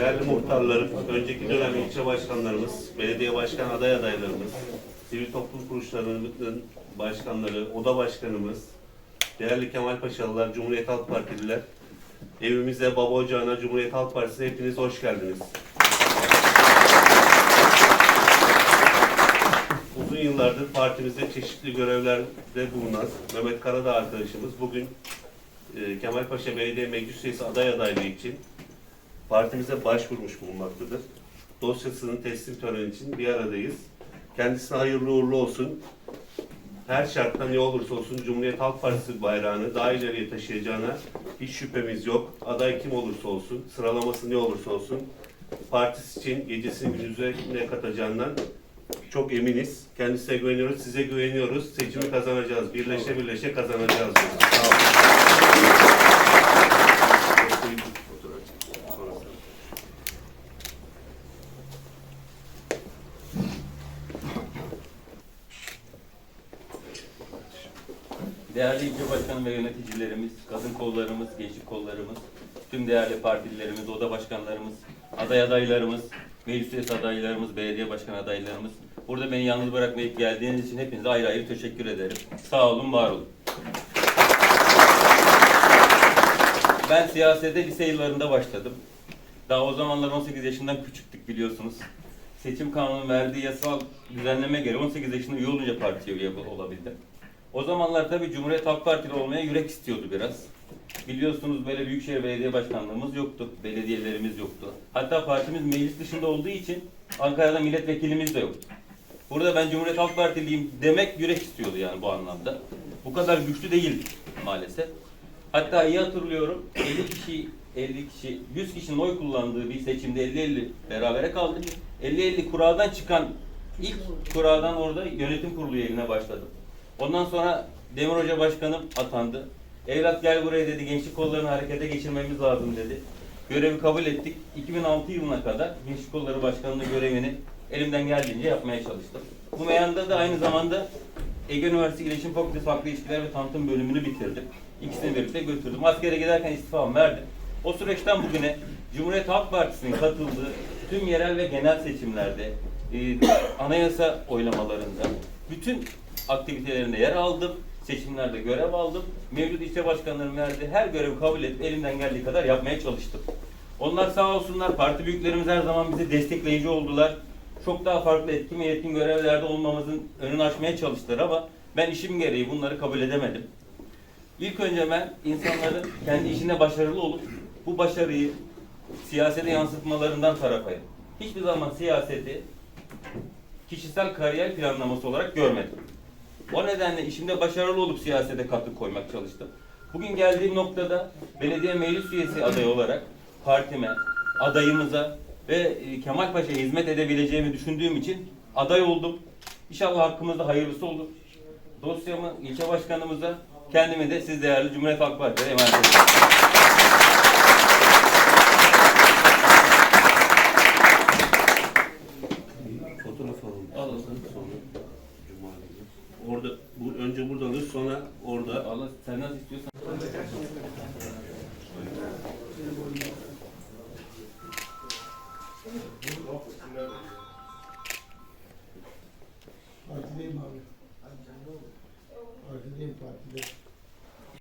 Değerli muhtarlarım, önceki dönem ilçe başkanlarımız, belediye başkan aday adaylarımız, sivil toplum kuruluşlarının başkanları, oda başkanımız, değerli Kemal Paşalılar, Cumhuriyet Halk Partililer, evimize, baba ocağına, Cumhuriyet Halk Partisi'ne hepiniz hoş geldiniz. Uzun yıllardır partimizde çeşitli görevlerde bulunan Mehmet Karadağ arkadaşımız bugün e, Kemalpaşa Belediye Meclis Üyesi aday adaylığı için partimize başvurmuş bulunmaktadır. Dosyasının teslim töreni için bir aradayız. Kendisine hayırlı uğurlu olsun. Her şartta ne olursa olsun Cumhuriyet Halk Partisi bayrağını daha ileriye taşıyacağına hiç şüphemiz yok. Aday kim olursa olsun, sıralaması ne olursa olsun partisi için gecesini gündüzüne ne katacağından çok eminiz. Kendisine güveniyoruz, size güveniyoruz. Seçimi kazanacağız. Birleşe birleşe kazanacağız. Sağ olun. Değerli ilçe başkanı ve yöneticilerimiz, kadın kollarımız, gençlik kollarımız, tüm değerli partililerimiz, oda başkanlarımız, aday adaylarımız, meclis üyesi adaylarımız, belediye başkan adaylarımız. Burada beni yalnız bırakmayıp geldiğiniz için hepinize ayrı ayrı teşekkür ederim. Sağ olun, var olun. Ben siyasete lise yıllarında başladım. Daha o zamanlar 18 yaşından küçüktük biliyorsunuz. Seçim kanunun verdiği yasal düzenleme göre 18 yaşında üye olunca partiye üye olabildim. O zamanlar tabii Cumhuriyet Halk Partili olmaya yürek istiyordu biraz. Biliyorsunuz böyle Büyükşehir Belediye Başkanlığımız yoktu, belediyelerimiz yoktu. Hatta partimiz meclis dışında olduğu için Ankara'da milletvekilimiz de yoktu. Burada ben Cumhuriyet Halk Partiliyim demek yürek istiyordu yani bu anlamda. Bu kadar güçlü değildi maalesef. Hatta iyi hatırlıyorum 50 kişi 50 kişi 100 kişinin oy kullandığı bir seçimde 50-50 berabere kaldık. 50-50 kuradan çıkan ilk kuradan orada yönetim kurulu yerine başladım. Ondan sonra Demir Hoca Başkanım atandı. Evlat gel buraya dedi, gençlik kollarını harekete geçirmemiz lazım dedi. Görevi kabul ettik. 2006 yılına kadar Gençlik Kolları Başkanlığı görevini elimden geldiğince yapmaya çalıştım. Bu meyanda da aynı zamanda Ege Üniversitesi İletişim Fakültesi Halkla İlişkiler ve Tanıtım bölümünü bitirdim. İkisini birlikte götürdüm. Askere giderken istifamı verdim. O süreçten bugüne Cumhuriyet Halk Partisi'nin katıldığı tüm yerel ve genel seçimlerde, e, anayasa oylamalarında, bütün aktivitelerinde yer aldım. Seçimlerde görev aldım. Mevcut ilçe başkanlarım verdiği her görevi kabul edip elimden geldiği kadar yapmaya çalıştım. Onlar sağ olsunlar parti büyüklerimiz her zaman bize destekleyici oldular. Çok daha farklı etkin ve yetkin görevlerde olmamızın önünü açmaya çalıştılar ama ben işim gereği bunları kabul edemedim. İlk önce ben insanların kendi işinde başarılı olup bu başarıyı siyasete yansıtmalarından tarafayım. Hiçbir zaman siyaseti kişisel kariyer planlaması olarak görmedim. O nedenle işimde başarılı olup siyasete katkı koymak çalıştım. Bugün geldiğim noktada belediye meclis üyesi adayı olarak partime, adayımıza ve e, Kemal Paşa'ya hizmet edebileceğimi düşündüğüm için aday oldum. İnşallah hakkımızda hayırlısı olur. Dosyamı ilçe başkanımıza, kendimi de siz değerli Cumhuriyet Halk Partisi'ne emanet ediyorum. fotoğraf alalım. Alalım. Sonra Cuma günü. Orada, bu, önce burada alırız sonra orada. Allah sen nasıl istiyorsan.